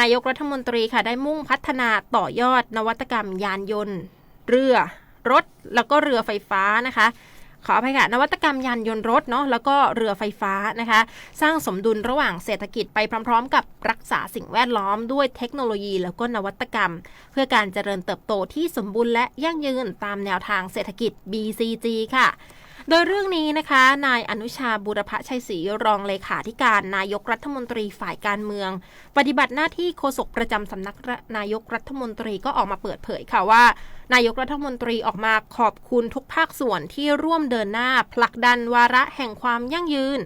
นายกรัฐมนตรีค่ะได้มุ่งพัฒนาต่อยอดนวัตกรรมยานยนต์ เรือ รถ แล้วก็เรือไฟฟ้านะคะขออภัยค่ะนวัตกรรมยานยนต์รถเนาะแล้วก็เรือไฟฟ้านะคะ สร้างสมดุลระหว่างเศรษฐกิจไปพร้อม ๆ กับรักษาสิ่งแวดล้อมด้วยเทคโนโลยีแล้วก็นวัตกรรม เพื่อการเจริญเติบโตที่สมบูรณ์และยั่งยืนตามแนวทางเศรษฐกิจ BCG ค่ะ โดยเรื่องนี้นะคะ นายอนุชาบุรพชัยศรีรองเลขาธิการนายกรัฐมนตรีฝ่ายการเมือง ปฏิบัติหน้าที่โฆษกประจำสำนักนายกรัฐมนตรีก็ออกมาเปิดเผยค่ะว่า นายกรัฐมนตรีออกมาขอบคุณทุกภาคส่วนที่ร่วมเดินหน้าผลักดันวาระแห่งความยั่งยืน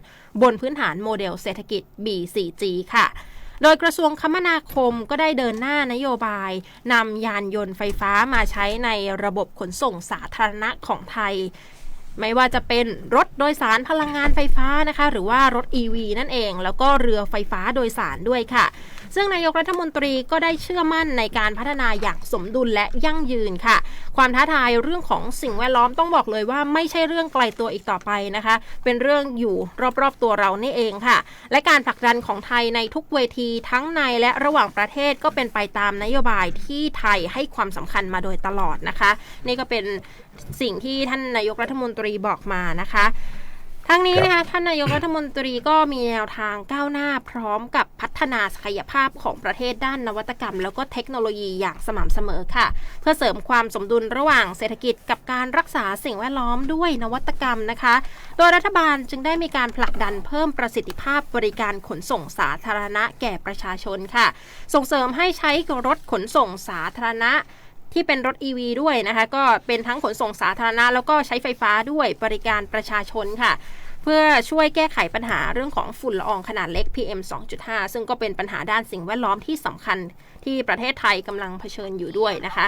บนพื้นฐานโมเดลเศรษฐกิจ B4G ค่ะโดยกระทรวงคมนาคมก็ได้เดินหน้านโยบายนำยานยนต์ไฟฟ้ามาใช้ในระบบขนส่งสาธารณะของไทย ไม่ว่าจะเป็นรถโดยสารพลังงานไฟฟ้านะคะ หรือว่ารถ EV นั่นเอง แล้วก็เรือไฟฟ้าโดยสารด้วยค่ะ ซึ่งนายกรัฐมนตรีก็ได้เชื่อมั่นในการพัฒนาอย่างสมดุลและยั่งยืนค่ะ ความท้าทายเรื่องของสิ่งแวดล้อมต้องบอกเลยว่าไม่ใช่เรื่องไกลตัวอีกต่อไปนะคะ เป็นเรื่องอยู่รอบๆตัวเรานี่เองค่ะ และการผลักดันของไทยในทุกเวทีทั้งในและระหว่างประเทศก็เป็นไปตามนโยบายที่ไทยให้ความสำคัญมาโดยตลอดนะคะ นี่ก็เป็นสิ่งที่ท่านนายกรัฐมนตรีบอกมานะคะ ทั้งนี้นะคะท่านนายกรัฐมนตรีก็มีแนวทางก้าวหน้าพร้อมกับพัฒนาศักยภาพของประเทศด้านนวัตกรรม แล้วก็เทคโนโลยีอย่างสม่ำเสมอค่ะ เพื่อเสริมความสมดุลระหว่างเศรษฐกิจกับการรักษาสิ่งแวดล้อมด้วยนวัตกรรมนะคะ โดยรัฐบาลจึงได้มีการผลักดันเพิ่มประสิทธิภาพบริการขนส่งสาธารณะแก่ประชาชนค่ะ ส่งเสริมให้ใช้รถขนส่งสาธารณะ ที่เป็นรถ EV ด้วยนะคะ ก็เป็นทั้งขนส่งสาธารณะแล้วก็ใช้ไฟฟ้าด้วยบริการประชาชนค่ะเพื่อช่วยแก้ไขปัญหาเรื่องของฝุ่นละอองขนาดเล็ก PM 2.5 ซึ่งก็เป็นปัญหาด้านสิ่งแวดล้อมที่สำคัญที่ประเทศไทยกำลังเผชิญอยู่ด้วยนะคะ